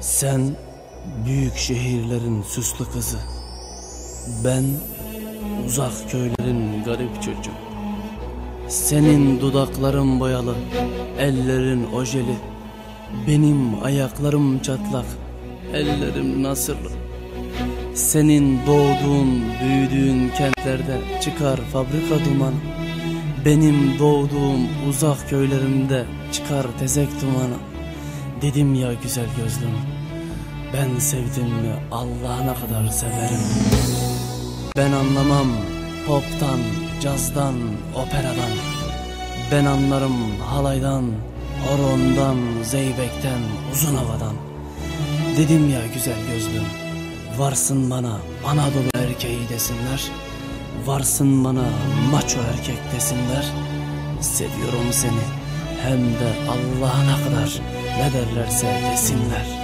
Sen büyük şehirlerin süslü kızı. Ben uzak köylerin garip çocuğu. Senin dudakların boyalı, ellerin ojeli. Benim ayaklarım çatlak, ellerim nasırlı. Senin doğduğun, büyüdüğün kentlerde çıkar fabrika duman. Benim doğduğum uzak köylerimde çıkar tezek dumanı. Dedim ya güzel gözlüm, ben sevdim mi Allah'ına kadar severim. Ben anlamam poptan, cazdan, operadan. Ben anlarım halaydan, horondan, zeybekten, uzun havadan. Dedim ya güzel gözlüm, varsın bana Anadolu erkeği desinler. Varsın bana maço erkek desinler. Seviyorum seni hem de Allah'ına kadar ne derlerse desinler.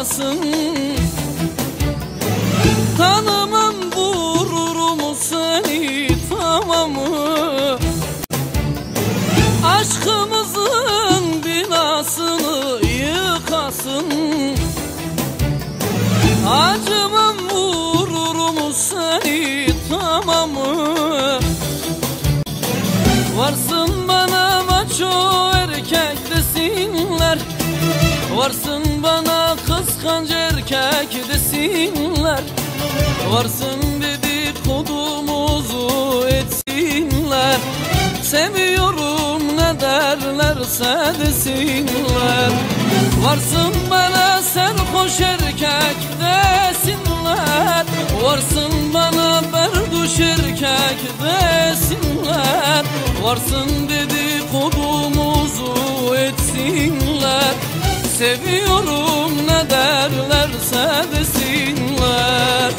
Yapasın Tanımam vururum seni tamamı Aşkımızın binasını yıkasın. Acımam vururum seni tamamı Varsın bana maço erkek desinler Varsın bana kıskanç erkek desinler. Varsın dedikodumuzu etsinler. Seviyorum ne derlerse desinler. Varsın bana serhoş erkek desinler. Varsın bana berduş erkek desinler. Varsın dedikodumuzu etsinler seviyorum. Ne derlerse desinler